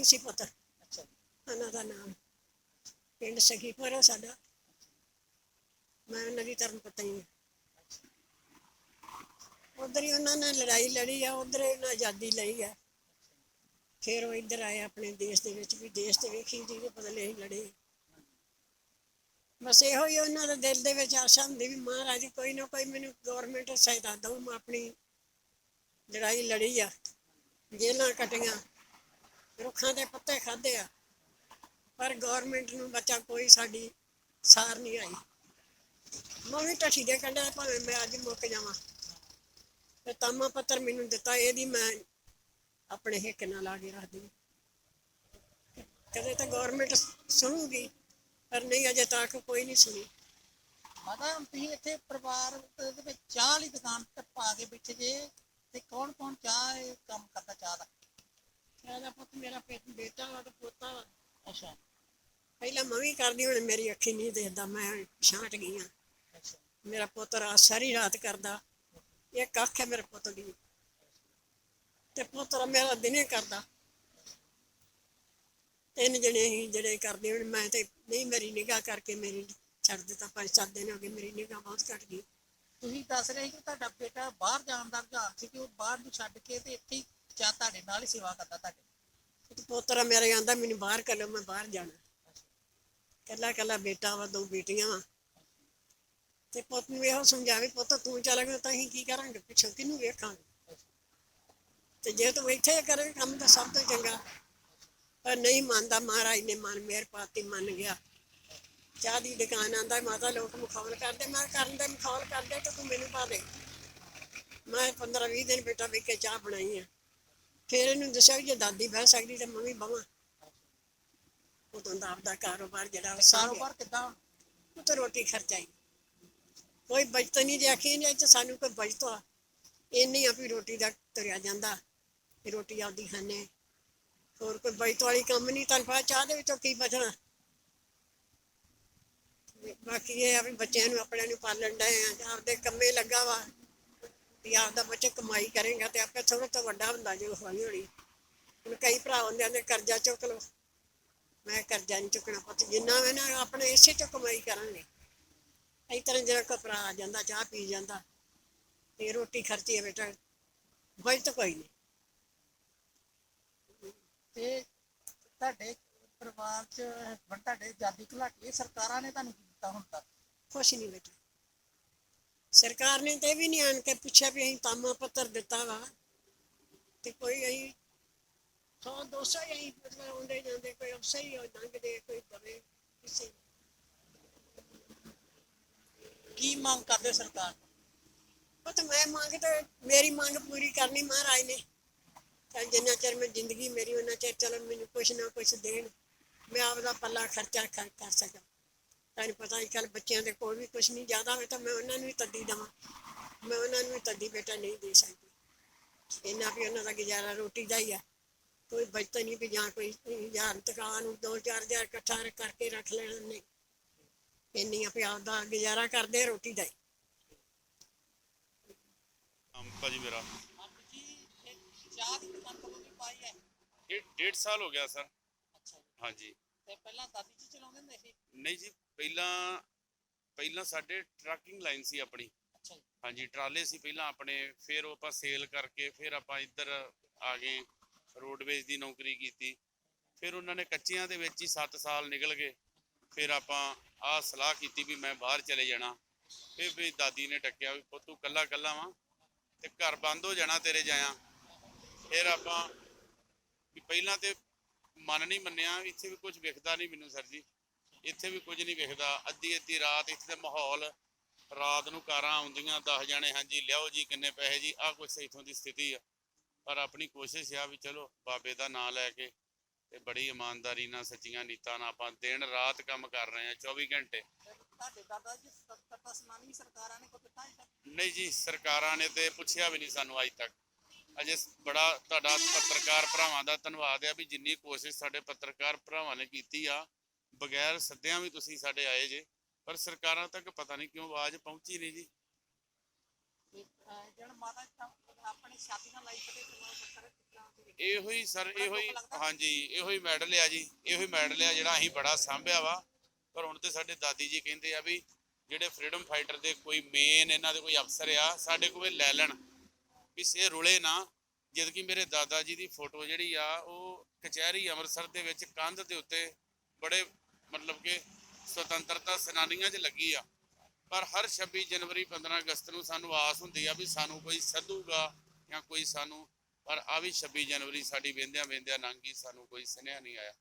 ਸਿੰਘ ਸੀ ਪੁੱਤ। ਅੱਛਾ। ਜੀ ਉਹਨਾਂ ਦਾ ਨਾਮ ਪਿੰਡ ਸਖੀਪੁਰ ਹੈ ਸਾਡਾ। ਮੈਂ ਉਹਨਾਂ ਦੀ ਧਰਮ ਪਤਨੀ ਹਾਂ। ਉਧਰ ਹੀ ਉਹਨਾਂ ਨੇ ਲੜਾਈ ਲੜੀ ਆ, ਉਧਰ ਹੀ ਉਹਨਾਂ ਆਜ਼ਾਦੀ ਲਈ ਆ। ਫਿਰ ਉਹ ਇੱਧਰ ਆਏ ਆਪਣੇ ਦੇਸ਼ ਦੇ ਵਿੱਚ ਵੀ ਦੇਸ਼ ਤੇ ਵੇਖੀ ਜੀ ਦੇ ਬਦਲੇ ਹੀ ਲੜੇ। ਬਸ ਇਹੋ ਹੀ ਉਹਨਾਂ ਦੇ ਦਿਲ ਦੇ ਵਿੱਚ ਆਸ਼ਾ ਹੁੰਦੀ ਵੀ ਮਹਾਰਾਜ ਕੋਈ ਨਾ ਕੋਈ ਮੈਨੂੰ ਗਵਰਨਮੈਂਟ ਸਹਾਇਤਾ ਦਊ, ਮੈਂ ਆਪਣੀ ਲੜਾਈ ਲੜੀ ਆ। ਜੇਲਾਂ ਕਟੀਆਂ। ਰੁੱਖਾਂ ਦੇ ਪੱਤੇ ਖਾਦੇ ਆ। ਪਰ ਗਵਰਨਮੈਂਟ ਨੂੰ ਬੱਚਾ ਕੋਈ ਸਾਡੀ ਸਾਰ ਨਹੀਂ ਆਈ। ਮੈਂ ਵੀ ਟੱਠੀ ਦੇ ਕੰਢੇ ਭਾਵੇਂ ਮੈਂ ਅੱਜ ਮੁੱਕ ਜਾਵਾਂ। ਤੇ ਤਾਮਾ ਪੱਤਰ ਮੈਨੂੰ ਦਿੱਤਾ, ਇਹਦੀ ਮੈਂ ਆਪਣੇ ਹਿੱਕ ਨਾਲ ਲਾ ਕੇ ਰੱਖਦੀ ਕਦੇ ਤਾਂ ਗਵਰਨਮੈਂਟ ਸੁਣੂਗੀ, ਪਰ ਨਹੀਂ, ਅਜੇ ਤੱਕ ਕੋਈ ਨਹੀਂ ਸੁਣੀ। ਮਾਤਾ, ਤੁਸੀਂ ਇੱਥੇ ਪਰਿਵਾਰ ਦੇ ਵਿੱਚ ਚਾਹ ਵਾਲੀ ਦੁਕਾਨ ਤੇ ਪਾ ਕੇ ਬੈਠੇ ਜੇ, ਤੇ ਕੌਣ ਕੌਣ ਚਾਹ ਇਹ ਕੰਮ ਕਰਦਾ ਚਾਹ ਦਾ? ਪੁੱਤ ਮੇਰਾ ਪੇ- ਬੇਟਾ ਵਾ ਤੇ ਪੋਤਾ ਵਾ। ਅੱਛਾ। ਪਹਿਲਾਂ ਮੈਂ ਵੀ ਕਰਦੀ ਹੁਣ ਮੇਰੀ ਅੱਖੀ ਨਹੀਂ ਦੇਖਦਾ ਮੈਂ ਛਾਂਟ ਗਈ ਅੱਛਾ। ਮੇਰਾ ਪੁੱਤ ਰਾਤ ਸਾਰੀ ਰਾਤ ਕਰਦਾ। ਇੱਕ ਅੱਖ ਹੈ ਮੇਰੇ ਪੁੱਤ ਦੀ। ਤੇ ਪੁੱਤਰ ਮੇਰਾ ਦਿਨੇ ਕਰਦਾ। ਤਿੰਨ ਜਣੇ ਹੀ ਜਿਹੜੇ ਕਰਦੇ ਹੁਣ ਮੈਂ ਤੇ ਨਹੀਂ ਮੇਰੀ ਨਿਗਾਹ ਕਰਕੇ ਮੇਰੀ ਛੱਡ ਦਿੱਤਾ ਪੰਜ ਸੱਤ ਦਿਨ ਹੋ ਗਏ ਮੇਰੀ ਨਿਗਾਹ ਬਹੁਤ ਘਟ ਗਈ। ਤੁਸੀਂ ਦੱਸ ਰਹੇ ਕਿ ਤੁਹਾਡਾ ਬੇਟਾ ਬਾਹਰ ਜਾਣ ਦਾ ਰੁਝਾਨ ਸੀ ਕਿ ਉਹ ਬਾਹਰ ਨੂੰ ਛੱਡ ਕੇ ਤੇ ਇੱਥੇ ਹੀ ਚਾਹ ਤੁਹਾਡੇ ਨਾਲ ਹੀ ਸੇਵਾ ਕਰਦਾ ਤੁਹਾਡੇ ਤੇ ਪੁੱਤਰ ਮੇਰੇ ਆਂਦਾ, ਮੈਨੂੰ ਬਾਹਰ ਕੱਲੋ ਮੈਂ ਬਾਹਰ ਜਾਣਾ। ਕੱਲਾ ਕੱਲਾ ਬੇਟਾ ਵਾ, ਦੋ ਬੇਟੀਆਂ ਵਾ। ਤੇ ਪੁੱਤ ਨੂੰ ਇਹੋ ਸਮਝਾਵੇ, ਪੁੱਤ ਤੂੰ ਚੱਲ ਗਿਆ ਤਾਂ ਅਸੀਂ ਕੀ ਕਰਾਂਗੇ? ਪਿੱਛੋਂ ਕਿਹਨੂੰ ਵੇਖਾਂਗੇ? ਤੇ ਜੇ ਤੂੰ ਇੱਥੇ ਕਰੇ, ਕੰਮ ਤਾਂ ਸਭ ਤੋਂ ਚੰਗਾ। ਪਰ ਨਹੀਂ ਮੰਨਦਾ ਮਹਾਰਾਜ ਨੇ, ਮਨ ਮੇਰ ਪਾਤੀ, ਮੰਨ ਗਿਆ। ਚਾਹ ਦੀ ਦੁਕਾਨ ਆਂਦਾ, ਮਾਤਾ ਲੋਕ ਮਖੌਲ ਕਰਦੇ। ਮੈਂ ਕਰਨ ਦੇ ਮਖੌਲ ਕਰਦੇ ਤੇ ਤੂੰ ਮੈਨੂੰ ਪਾ ਦੇ। ਮੈਂ 15 20 ਦਿਨ ਬੇਟਾ ਵੇਖ ਕੇ ਚਾਹ ਬਣਾਈ ਆ। ਫਿਰ ਇਹਨੂੰ ਦੱਸਿਆ ਵੀ ਜੇ ਦਾਦੀ ਬਹਿ ਸਕਦੀ ਤਾਂ ਮੈਂ ਵੀ ਬਵਾਂ ਉਦੋਂ ਦਾ ਆਪਦਾ ਕਾਰੋਬਾਰ ਜਿਹੜਾ ਉਹ। ਕਾਰੋਬਾਰ ਕਿੱਦਾਂ? ਉਹ ਤਾਂ ਰੋਟੀ ਖਰਚਾਈ ਕੋਈ ਬਚਤ ਨਹੀਂ ਆਖੀ ਨਹੀਂ ਤੇ ਸਾਨੂੰ ਕੋਈ ਬਚਤ ਆ। ਇੰਨੀ ਆ ਵੀ ਰੋਟੀ ਦਾ ਤੁਰਿਆ ਜਾਂਦਾ ਵੀ ਰੋਟੀ ਆਪਦੀ ਖਾਣੇ ਹੋਰ ਕੋਈ ਬਚਤ ਵਾਲੀ ਕੰਮ ਨਹੀਂ ਪਤਾ ਚਾਹ ਦੇ ਵਿੱਚੋਂ ਕੀ ਬਚਣਾ। ਬਾਕੀ ਇਹ ਆ ਵੀ ਬੱਚਿਆਂ ਨੂੰ ਆਪਣੇ ਨੂੰ ਪਾਲਣ ਡਏ ਆ ਆਪਦੇ ਕੰਮੇ ਲੱਗਾ ਵਾ। ਵੀ ਆਪਦਾ ਬੱਚਾ ਕਮਾਈ ਕਰੇਗਾ ਤੇ ਆਪੇ ਥੋੜਾ ਤੋਂ ਵੱਡਾ ਹੁੰਦਾ ਜੇ ਹੌਲੀ ਹੌਲੀ ਹੁਣ ਕਈ ਭਰਾ ਹੁੰਦੇ ਨੇ ਕਰਜ਼ਾ ਚੁੱਕ ਲਓ। ਮੈਂ ਕਰਜ਼ਾ ਨਹੀਂ ਚੁੱਕਣਾ ਪੁੱਤ, ਜਿੰਨਾ ਮੈਂ ਨਾ ਆਪਣੇ ਇਸੇ ਤੋਂ ਕਮਾਈ ਕਰਾਂਗੇ। ਇਸ ਤਰ੍ਹਾਂ ਜਿਹੜਾ ਕਪੜਾ ਆ ਜਾਂਦਾ, ਚਾਹ ਪੀ ਜਾਂਦਾ, ਤੇ ਰੋਟੀ ਖਰਚੀ ਹੈ ਬੇਟਾ ਬਚਤ ਕੋਈ ਨਹੀਂ। ਤੇ ਤੁਹਾਡੇ ਪਰਿਵਾਰ ਚ ਹਸਬੰਡ ਤੁਹਾਡੇ ਜਾਦੀ ਘਲਾਟੀ ਸਰਕਾਰਾਂ ਨੇ ਤੁਹਾਨੂੰ ਕੀ ਦਿੱਤਾ ਹੁਣ ਤੱਕ? ਕੁਛ ਨਹੀਂ ਬੇਟਾ। ਸਰਕਾਰ ਨੇ ਤੇ ਵੀ ਨਹੀਂ ਆਣ ਕੇ ਪੁੱਛਿਆ ਵੀ ਅਸੀਂ ਤਾਮਾ ਪੱਤਰ ਦਿੱਤਾ ਵਾ ਤੇ ਕੋਈ ਅਸੀਂ ਸੌ ਦੋ ਸੌ ਹੀ ਅਸੀਂ ਮਤਲਬ ਆਉਂਦੇ ਜਾਂਦੇ ਕੋਈ ਅਫਸਰ ਹੀ ਲੰਘਦੇ ਕੋਈ ਦਵੇ ਕਿਸੇ। ਕੀ ਮੰਗ ਕਰਦੇ ਸਰਕਾਰ? ਉਹ ਤਾਂ ਮੈਂ ਮੰਗ ਤੇ ਮੇਰੀ ਮੰਗ ਪੂਰੀ ਕਰਨੀ ਮਹਾਰਾਜ ਨੇ ਤਾਂ ਜਿੰਨਾ ਚਿਰ ਮੈਂ ਜ਼ਿੰਦਗੀ ਮੇਰੀ ਉਹਨਾਂ ਚਿਰ ਚਲੋ ਮੈਨੂੰ ਕੁਛ ਨਾ ਕੁਛ ਦੇਣ ਮੈਂ ਆਪਦਾ ਪੱਲਾ ਖਰਚਾ ਕਰ ਸਕਾਂ ਤੁਹਾਨੂੰ ਪਤਾ ਅੱਜ ਕੱਲ੍ਹ ਬੱਚਿਆਂ ਦੇ ਕੋਲ ਵੀ ਕੁਛ ਨਹੀਂ ਜ਼ਿਆਦਾ ਹੋਵੇ ਤਾਂ ਮੈਂ ਉਹਨਾਂ ਨੂੰ ਵੀ ਤੱਦੀ ਦੇਵਾਂ। ਮੈਂ ਉਹਨਾਂ ਨੂੰ ਵੀ ਤੱਦੀ ਬੇਟਾ ਨਹੀਂ ਦੇ ਸਕਦੀ। ਇੰਨਾ ਵੀ ਉਹਨਾਂ ਦਾ ਗੁਜ਼ਾਰਾ ਰੋਟੀ ਦਾ ਹੀ ਆ। ਕੋਈ ਬਚਤ ਨਹੀਂ ਵੀ ਜਾਂ ਕੋਈ ਹਜ਼ਾਰ ਤਕਾ ਨੂੰ ਦੋ ਚਾਰ ਹਜ਼ਾਰ ਇਕੱਠਾ ਕਰਕੇ ਰੱਖ ਲੈਣਾ ਨਹੀਂ ਇੰਨੀਆਂ ਵੀ ਆਪਦਾ ਗੁਜ਼ਾਰਾ ਕਰਦੇ ਰੋਟੀ ਦਾ ਹੀ। ਭਾਜੀ ਮੇਰਾ। ਅੱਜ ਜੀ ਇਹ ਚਾਹ ਦੀ ਦੁਕਾਨ ਕਦੋਂ ਦੀ ਪਾਈ ਹੈ। ਇਹ ਡੇਢ ਸਾਲ ਹੋ ਗਿਆ ਸਰ। ਅੱਛਾ ਜੀ। ਹਾਂਜੀ। ਤੇ ਪਹਿਲਾਂ ਦਾਦੀ ਜੀ ਚਲਾਉਂਦੇ ਹੁੰਦੇ ਸੀ? ਨਹੀਂ ਜੀ ਪਹਿਲਾਂ ਪਹਿਲਾਂ ਸਾਡੇ ਟਰੱਕਿੰਗ ਲਾਈਨ ਸੀ ਆਪਣੀ। ਅੱਛਾ ਜੀ। ਹਾਂਜੀ ਟਰਾਲੇ ਸੀ ਪਹਿਲਾਂ ਆਪਣੇ ਫਿਰ ਉਹ ਆਪਾਂ ਸੇਲ ਕਰਕੇ ਫਿਰ ਆਪਾਂ ਇੱਧਰ ਆ ਗਏ ਰੋਡਵੇਜ਼ ਦੀ ਨੌਕਰੀ ਕੀਤੀ। ਫਿਰ ਉਹਨਾਂ ਨੇ ਕੱਚਿਆਂ ਦੇ ਵਿੱਚ ਹੀ 7 ਸਾਲ ਨਿਕਲ ਗਏ। ਫਿਰ ਆਪਾਂ ਆਹ ਸਲਾਹ ਕੀਤੀ ਵੀ ਮੈਂ ਬਾਹਰ ਚਲੇ ਜਾਣਾ। ਫਿਰ ਵੀ ਦਾਦੀ ਨੇ ਟੱਕਿਆ ਵੀ ਪੁੱਤ ਤੂੰ ਕੱਲਾ ਕੱਲਾ ਵਾਂ ਤੇ ਘਰ ਬੰਦ ਹੋ ਜਾਣਾ ਤੇਰੇ ਜਾਇਆ। ਫਿਰ ਆਪਾਂ ਵੀ ਪਹਿਲਾਂ ਤੇ ਮਨ ਨਹੀਂ ਮੰਨਿਆ ਇੱਥੇ ਵੀ ਕੁਝ ਵਿਖਦਾ ਨਹੀਂ ਮੈਨੂੰ ਸਰ ਜੀ। ਇੱਥੇ ਵੀ ਕੁਝ ਨਹੀਂ ਵਿਖਦਾ। ਅੱਧੀ ਅੱਧੀ ਰਾਤ ਇੱਥੇ ਦਾ ਮਾਹੌਲ ਰਾਤ ਨੂੰ ਕਾਰਾਂ ਆਉਂਦੀਆਂ 10 ਜਾਣੇ ਹਾਂਜੀ ਲਿਆਓ ਜੀ ਕਿੰਨੇ ਪੈਸੇ ਜੀ ਆਹ ਕੁਛ ਇੱਥੋਂ ਦੀ ਸਥਿਤੀ ਆ। ਪਰ ਆਪਣੀ ਕੋਸ਼ਿਸ਼ ਆ ਵੀ ਚਲੋ ਬਾਬੇ ਦਾ ਨਾਮ ਲੈ ਕੇ ਤੇ ਬੜੀ ਇਮਾਨਦਾਰੀ ਨਾਲ ਸੱਚੀਆਂ ਨੀਤਾਂ ਨਾਲ ਆਪਾਂ ਦਿਨ ਰਾਤ ਕੰਮ ਕਰ ਰਹੇ ਆ 24 ਘੰਟੇ। ਤੇ ਤੁਹਾਡੇ ਦਾਦਾ ਜੀ ਸੱਤਾ ਸਮਾਨੀ ਸਰਕਾਰਾਂ ਨੇ ਕੋਈ ਦਿੱਤਾ ਹੈ ਨਹੀਂ ਜੀ ਸਰਕਾਰਾਂ ਨੇ ਤੇ ਪੁੱਛਿਆ ਵੀ ਨਹੀਂ ਸਾਨੂੰ ਅੱਜ ਤੱਕ। ਅਜੇ ਬੜਾ ਤੁਹਾਡਾ ਪੱਤਰਕਾਰ ਭਰਾਵਾਂ ਦਾ ਧੰਨਵਾਦ ਆ ਵੀ ਜਿੰਨੀ ਕੋਸ਼ਿਸ਼ ਸਾਡੇ ਪੱਤਰਕਾਰ ਭਰਾਵਾਂ ਨੇ ਕੀਤੀ ਆ ਬਗੈਰ ਸੱਦਿਆਂ ਵੀ ਤੁਸੀਂ ਸਾਡੇ ਆਏ ਜੇ ਪਰ ਸਰਕਾਰਾਂ ਤੱਕ ਪਤਾ ਨਹੀਂ ਕਿਉਂ ਆਵਾਜ਼ ਪਹੁੰਚੀ ਨਹੀਂ ਜੀ। ਮਾਤਾ ਆਪਣੇ ਸ਼ਾਦੀ ਨਾਲ ਲਾਈਫ ਇਹੋ ਹੀ ਸਰ ਇਹੋ ਹੀ ਹਾਂਜੀ ਇਹੋ ਹੀ ਮੈਡਲ ਆ ਜੀ ਇਹੋ ਹੀ ਮੈਡਲ ਆ ਜਿਹੜਾ ਅਸੀਂ ਬੜਾ ਸਾਂਭਿਆ ਵਾ। ਪਰ ਹੁਣ ਤੇ ਸਾਡੇ ਦਾਦੀ ਜੀ ਕਹਿੰਦੇ ਆ ਵੀ ਜਿਹੜੇ ਫਰੀडम ਫਾਈਟਰ ਦੇ ਕੋਈ ਮੇਨ ਇਹਨਾਂ ਦੇ ਕੋਈ ਅਫਸਰ ਆ ਸਾਡੇ ਕੋਲ ਲੈ ਲੈਣ। ਵੀ ਸੇ ਰੁਲੇ ਨਾ ਜਦ ਕਿ ਮੇਰੇ ਦਾਦਾ ਜੀ ਦੀ ਫੋਟੋ ਜਿਹੜੀ ਆ ਉਹ ਕਚਹਿਰੀ ਅੰਮ੍ਰਿਤਸਰ ਦੇ ਵਿੱਚ ਕੰਧ ਦੇ ਉੱਤੇ ਬੜੇ ਮਤਲਬ ਕਿ ਸੁਤੰਤਰਤਾ ਸੈਨਾਨੀਆਂ 'ਚ ਲੱਗੀ ਆ। ਪਰ ਹਰ 26 ਜਨਵਰੀ 15 ਅਗਸਤ ਨੂੰ ਸਾਨੂੰ ਆਸ ਹੁੰਦੀ ਆ ਵੀ ਸਾਨੂੰ ਕੋਈ ਸੱਦੂਗਾ ਜਾਂ ਕੋਈ ਸਾਨੂੰ, ਪਰ ਆ ਵੀ 26 ਜਨਵਰੀ ਸਾਡੀ ਵੇਂਦਿਆਂ ਵੇਂਦਿਆਂ ਲੰਘ ਗਈ ਸਾਨੂੰ ਕੋਈ ਸੁਨੇਹਾ ਨਹੀਂ ਆਇਆ।